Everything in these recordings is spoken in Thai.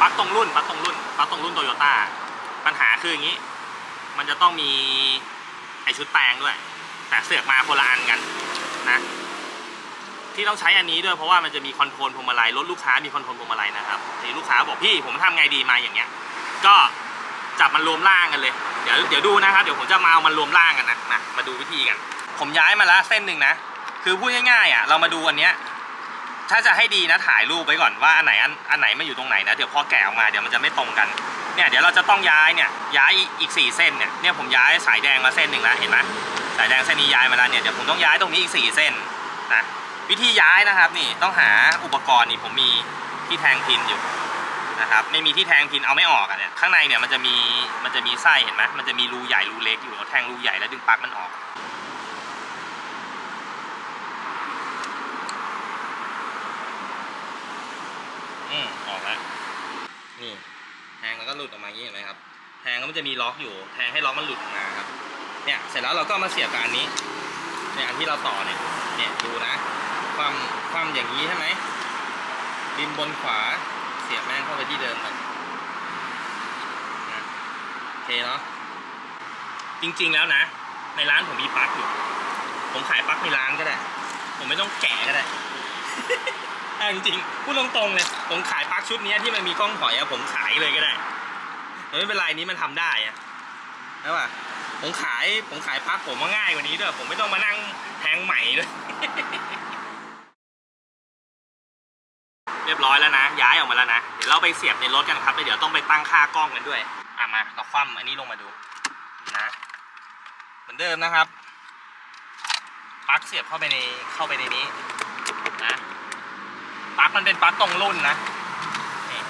ปลั๊กตรงรุ่นปลั๊กตรงรุ่นปลั๊กตรงรุ่นโตโยต้าปัญหาคืออย่างนี้ มันจะต้องมีไอชุดแปลงด้วย แต่เสือกมาคนละอันกันนะที่ต้องใช้อันนี้ด้วยเพราะว่ามันจะมีคอนโทรลพวงมาลัยรถลูกค้ามีคอนโทรลพวงมาลัยนะครับทีลูกค้าบอกพี่ผมทำไงดีมาอย่างเงี้ย ก็จับมันรวมร่างกันเลยเดี๋ยวเดี๋ยวดูนะครับเดี๋ยวผมจะมาเอามันรวมร่างกันนะมามาดูวิธีกัน ผมย้ายมาแล้วเส้นหนึ่งนะคือพูดง่ายๆอะเรามาดูอันเนี้ย ถ้าจะให้ดีนะถ่ายรูปไว้ก่อนว่าอันไหนอันอันไหนมาอยู่ตรงไหนนะเดี๋ยวพอแกะออกมาเดี๋ยวมันจะไม่ตรงกันเนี่ยเดี๋ยวเราจะต้องย้ายเนี่ยย้ายอีกสี่เส้นเนี่ยเนี่ยผมย้ายสายแดงมาเส้นหนึ่งแล้วเห็นไหมสายแดงเส้นนี้ย้ายมาแล้วเนี่ยเดี๋ยวผมต้องย้ายตรงนี้อีกสี่เส้นนะวิธีย้ายนะครับนี่ต้องหาอุปกรณ์นี่ผมมีที่แทงพินอยู่นะครับไม่มีที่แทงพินเอาไม่ออกอะเนี่ยข้างในเนี่ยมันจะมีมันจะมีไส้เห็นไหมมันจะมีรูใหญ่รูเล็กอยู่เราแทงรูใหญ่แล้วดึงปลั๊กมันออก อืมออกแล้วนี่แทงแล้วก็หลุดออกมาอย่างนี้เห็นไหมครับ แทงแล้วมันจะมีล็อกอยู่ แทงให้ล็อกมันหลุดออกมาครับ เนี่ยเสร็จแล้วเราก็มาเสียบกับอันนี้เนี่ยอันที่เราต่อเนี่ย เนี่ยดูนะ ความความอย่างนี้ใช่ไหมดินบนขวาเสียบแม่งเข้าไปที่เดิมครับนะโอเคเนาะจริงๆแล้วนะ ในร้านผมมีปลั๊กอยู่ ผมขายปลั๊กในร้านก็ได้ ผมไม่ต้องแกะก็ได้ อะจริงๆพูดตรงๆเลยผมขายปลั๊กชุดนี้ที่มันมีกล้องถอยอะผมขายเลยก็ได้ไม่เป็นไรนี้มันทำได้อะใช่ป่ะผมขายผมขายปลั๊กผมว่าง่ายกว่านี้ด้วย ผมไม่ต้องมานั่งแทงใหม่ด้วยเรียบร้อยแล้วนะ ย้ายออกมาแล้วนะ เดี๋ยวเราไปเสียบในรถกันครับแล้วเดี๋ยวต้องไปตั้งค่ากล้องกันด้วยอะมาเราคว่ำอันนี้ลงมาดูนะเหมือนเดิมนะครับปลั๊กเสียบเข้าไปในเข้าไปในนี้ นะปลั๊กมันเป็นปลั๊กตรงรุ่นนะนี่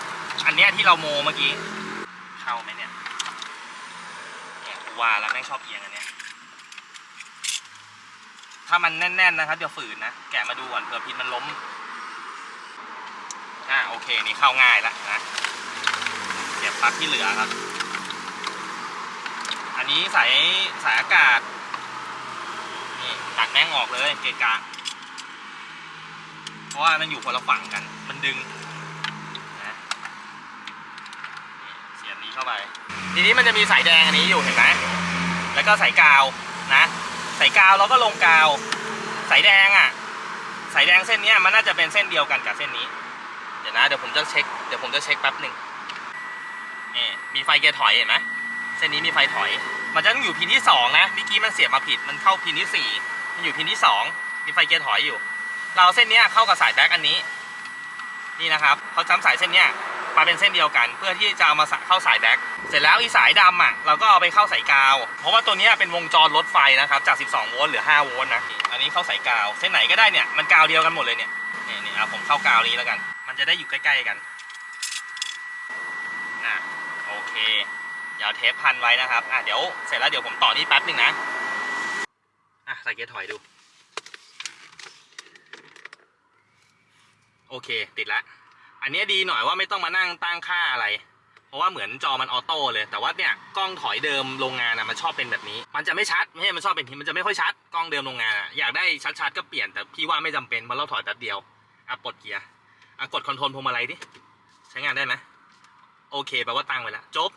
อันเนี้ยที่เราโมเมื่อกี้ เข้าไหมเนี่ยเนี่ยกูว่าแล้วแม่งชอบเอียงอันเนี้ย ถ้ามันแน่นๆนะครับอย่าฝืนนะ แกะมาดูก่อนเผื่อพินมันล้ม อ่าโอเคนี่เข้าง่ายแล้วนะเสียบปลั๊กที่เหลือครับ อันนี้สายสายอากาศ นี่ตัดแม่งออกเลยเกะกะ ราะว่ามันอยู่คนละฝั่งกัน มันดึงนะเสียบนี้เข้าไป ทีนี้มันจะมีสายแดงอันนี้อยู่เห็นไหมแล้วก็สายกาวนะ สายกาวเราก็ลงกาว สายแดงอะ สายแดงเส้นนี้มันน่าจะเป็นเส้นเดียวกันกับเส้นนี้ เดี๋ยวนะเดี๋ยวผมจะเช็ค เดี๋ยวผมจะเช็คแป๊บหนึ่งนี่มีไฟเกียร์ถอยเห็นไหมเส้นนี้มีไฟถอย มันจะต้องอยู่พินที่สองนะเมื่อกี้มันเสียบมาผิด มันเข้าพินที่สี่มันอยู่พินที่สองมีไฟเกียร์ถอยอยู่ เราเส้นเนี้ยเข้ากับสายแบ็กอันนี้ นี่นะครับเขาจำสายเส้นเนี้ยมาเป็นเส้นเดียวกัน เพื่อที่จะเอามาเข้าสายแบ็กเสร็จแล้วอีสายดำอะเราก็เอาไปเข้าสายกาว เพราะว่าตัวเนี้ยเป็นวงจรรถไฟนะครับจาก 12 โวลต์เหลือ 5 โวลต์นะอันนี้เข้าสายกาว เส้นไหนก็ได้เนี่ยมันกาวเดียวกันหมดเลยเนี่ยนี่นี่เอาผมเข้ากาวนี้แล้วกัน มันจะได้อยู่ใกล้ๆกันอะโอเคเดี๋ยวเทปพันไว้นะครับอะเดี๋ยวเสร็จแล้วเดี๋ยวผมต่อนี่แป๊บหนึ่งนะอะใส่เกียร์ถอยดู โอเค ติดละ อันเนี้ยดีหน่อยว่าไม่ต้องมานั่งตั้งค่าอะไร เพราะว่าเหมือนจอมันออโต้เลย แต่ว่าเนี่ยกล้องถอยเดิมโรงงานอะมันชอบเป็นแบบนี้ มันจะไม่ชัด ไม่ใช่มันชอบเป็นทีมันจะไม่ค่อยชัด กล้องเดิมโรงงานอะอยากได้ชัดๆก็เปลี่ยน แต่พี่ว่าไม่จำเป็นเพราะเราถอยแป๊บเดียวอะปลดเกียร์อะกดคอนโทรลพวงมาลัยดิ ใช้งานได้ไหมโอเคแปลว่าตั้งไว้แล้วจบ